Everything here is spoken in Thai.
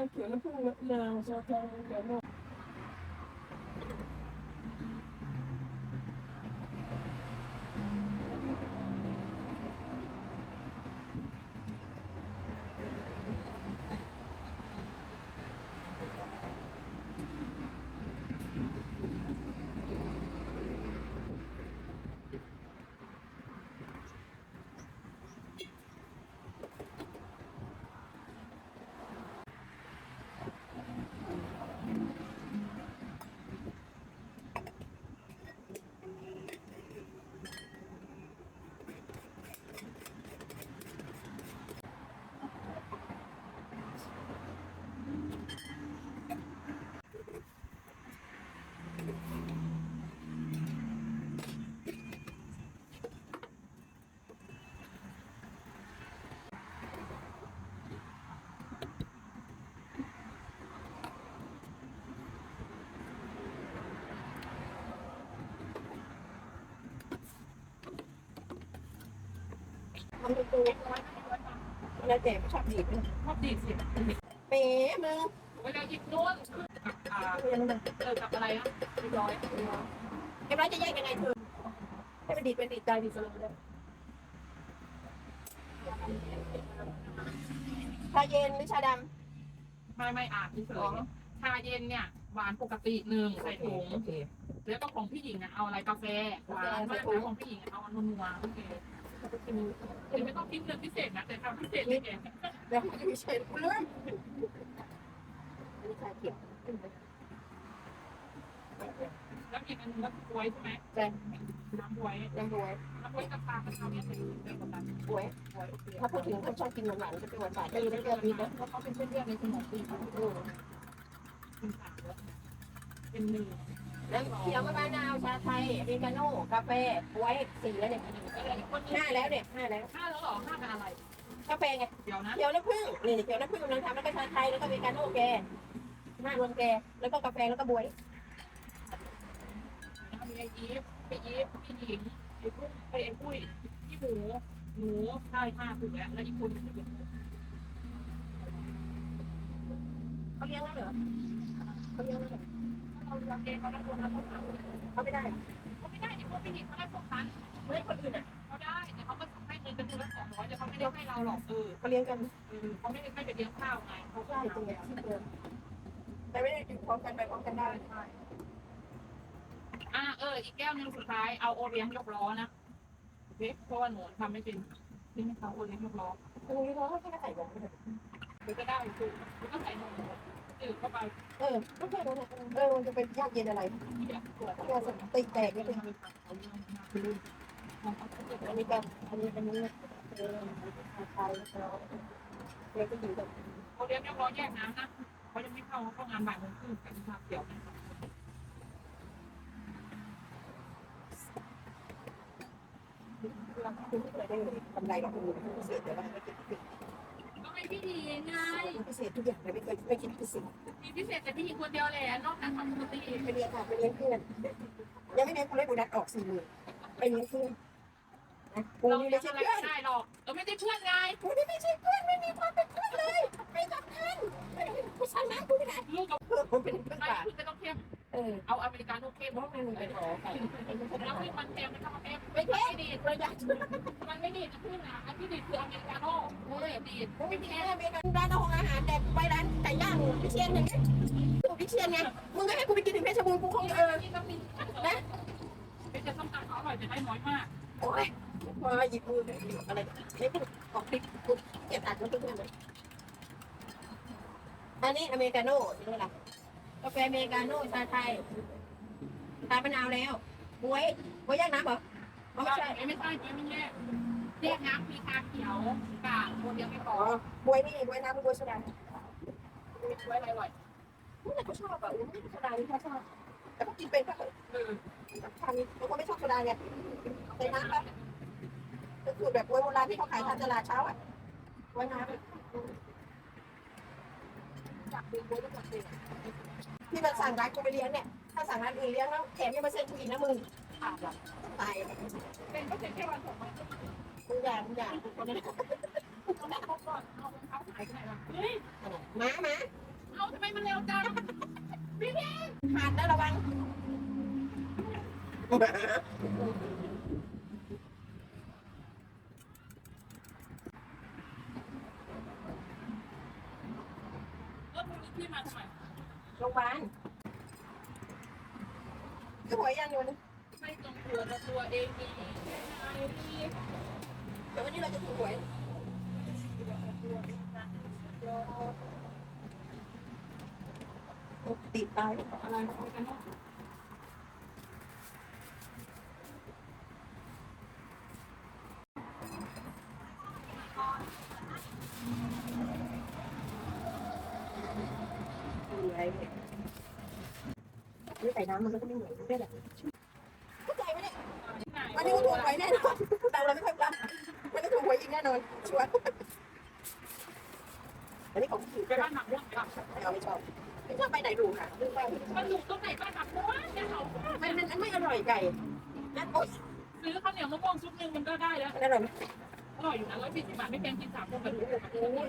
าเขียวน้ำผึ้งมะนาวชาเดี๋ยวโน่ทำเป็นตัวแล้วแต่ชอบดีดชอบดีดสิเป๊ะมึงเวลาหยิบโน้นอ่าคุยนเจอกับอะไรนะเรียบร้อยเอ็มร้อยจะแยกยังไงเธอให้มันดีดเป็นดีดใจดีสลว์เลยชาเย็นหรือชาดำไม่ไม่อานที่เฉยชาเย็นเนี่ยหวานปกติหนึ่งใส่ถุงแล้วก็ของพี่หญิงอะเอาอะไรกาแฟหวานมากนะของพี่หญิงเอาอันนัวๆโอเค ไม่ต้องคิดเรื่องพิเศษนะแต่ทำพิเศษเลยแกเดี๋ยวมันจะมีเชนกูเลื่อนอันนี้ชาเขียวแล้วอีกอันนึงก็บวยใช่ไหมใช่น้ำบวยน้ำบวยน้ำบวยกับปลากระเทียมเนี่ยเป็นกับตันบวยบวยถ้าพูดถึงคนชอบกินหวานๆจะเป็นหวานๆเอจะอมีได้ได้เลืเลืออดดดีดีนะนะเพราะเขาเป็นเส้นเลือดในสมองตีเขาอืมเป็นสารเป็นหนึ่ง แล้วเขียวมะนาวชาไทยอเมริกาโน่กาแฟบวยสี่แล้วเนี่ยห้าแล้วเนี่ยห้าแล้วห้าแล้วหรอห้าเป็นอะไรกาแฟไงเดี๋ยวนะเขียวน้ำผึ้งนี่เขียวน้ำผึ้งกำลังทำแล้วก็ชาไทยแล้วก็อเมริกาโน่แกห้ารวมแกแล้วก็กาแฟแล้วก็บวยมีไอ้อีฟไอ้อีฟพี่หญิงไอ้กุ้งไอ้ไอ้ปุ้ยพี่หมูหมูใช่ห้าถูกแล้วแล้วอีกคนนึงเป็นเขาเลี้ยงแล้วเหรอเขาเลี้ยงแล้วเหรอ เราเลือกเองเขาได้คนละคนละเขาไม่ได้เขาไม่ได้เดี๋ยพวกพี่หญิงเขาได้พวกนั้นไม่ให้คนอื่นอะเขาได้แต่เขาก็ให้เงินเป็นคนละสองร้อยแต่เขาไม่ได้ให้เราหรอกเออเขาเลี้ยงกันเออเขาไม่ได้ให้ไปเลี้ยงข้าวไงเขาก็ใช่จริงๆที่เดิมแต่ไม่ได้กินพร้อมกันไปพร้อมกันได้ใช่อ่าเออ อีกแก้วนึงสุดท้ายเอาโอเลี้ยงยกล้อนะโอเคเพราะว่าหนูทำไม่เป็นที่ไม่เขาโอเลี้ยงยกล้อตรงนี้เขาให้แค่ใส่ลงไปเลยหรือก็ได้ถูกหรือก็ใส่นม เข้าไปเออก็ค่นั้นเออมันจะเป็นยากเย็นอะไรที่แบบปวดแค่สติแตกก็นี่เลเลยยเอาเรื่องมาคือของเขาจะอันนี้กันอันนี้อันนี้เออชาไทยแล้วแล้วก็อยู่แบบเขาเรียกยกล้อแยกน้ำนะเขายังไม่เข้าเข้างานบ่ายโมงครึ่งกับชาเขียวนะคุณไม่เคยได้กำไรกับคุณพิเศษแต่ว่าไม่คิด พิเศษก็ไม่พี่ดีไงพิเศษทุกอย่างเลยไม่เคยไม่คิดพิเศษมีพิเศษแต่พี่หญิงคนเดียวแหละนอกนั้นทำปกติไปเรียนค่ะไปเรียนเพื่อนยังไม่เรียนคุณเลยบุดัดออกสี่หมื่นไปเรียนเพื่อนนะกูเรานี่ไม่ไม่ใช่ใช่เพื่เพื่อนนอได้หรอกเราไม่ได้เพื่อนไงกูนี่ไม่ใช่เพื่อนไม่มีความเป็นเพื่อนเลยไม่สำคัญกูชนะกูไม่ได้ลูกกับเพื่อนผมเป็นเพื่อนไม่ป่าคือไม่ต้องเข้มเออเอาอเมริกาโน่เข้มเพราะมันเป็นหอค่ะ ประหยัดมันไม่ดีดนะพี่นะอันที่ดีดคืออเมริกาโน่ไม่ดีดไม่แค่เมกันร้านอาหารอาหารแต่ไปร้านไก่ย่างพิเชียนอย่างเงี้ยถูพิเชียนไงมึงก็ให้กูไปกินถึงเพชรบูรณ์กูคงเออนะเป็นจะต้องการเขาอร่อยแต่ได้น้อยมากโอ้ยมาหยิบมืออะไรไม่พูดออกคลิปกูเก็บอัดแล้วเพื่อนเลยอันนี้อเมริกาโน่นี่แหละกาแฟอเมริกาโน่ชาไทยชามะนาวแล้วบวยบวยย่างน้ำเหรอ ไม่ใช่ ไม่ใช่ไม่แย่เรียกน้ำมีคาเขียวกากคนเดียวไม่พอบวยนี่บวยน้ำบวยโซดาไว้อร่อยนี่แหละเขาชอบแบบไม่โซดาที่เขาชอบ แต่พวกกินเป็นก็เถอะเออทานี้บางคนไม่ชอบโซดาไงใส่น้ำปะเป็นสูตรแบบบวยโบราณที่เขาขายตามตลาดเช้าอะบวยน้ำจับดึงบต้องจับดึงที่มันสั่งร้านกูไปเลี้ยงเนี่ย ถ้าสั่งร้านอื่นเลี้ยงแล้วแถมยังมาเซ็นกูอีกนะมึง ขาดอะตายเป็นก็เป็นแค่วันสองวันมึงอย่างมึงอย่างต้องได้ครบก่อนเอาเขาหายไปไหนล่ะเฮ้ยม้าม้าจังหาดนะระวังแล้วพรุ่งนี้พี่มาทำไมโรงพยาบาลก็หัวยังอยู่นะ ไม่ตรงตัวแต่ตัวเองมีแค่ไหนเดี๋ยววันนี้เราจะถูกหวยติดตายอะไรคุยกันเนาะหวยนี่ใส่น้ำมันก็ไม่เหมือนด้วยแหล แน่นอนแต่เราไม่ค่อยรับมันก็ถูกหวยอีกแน่นอนชัวร์อันนี้ของถูกไปบ้านหนักม่วงค่ะไม่เอาไม่ชอบไม่ชอบไปไหนดูค่ะดูไปมันอยู่ตรงไหนบ้านหนักม่วงเนี่ยเขามันมันไม่อร่อยไก่นั่นโอ๊ยซื้อข้าวเหนียวมะม่วงซุปหนึ่งมันก็ได้แล้วมันอร่อยไหมอร่อยอยู่นะร้อยสี่สิบบาทไม่แพงกินสามคนกับลูกโอ้ย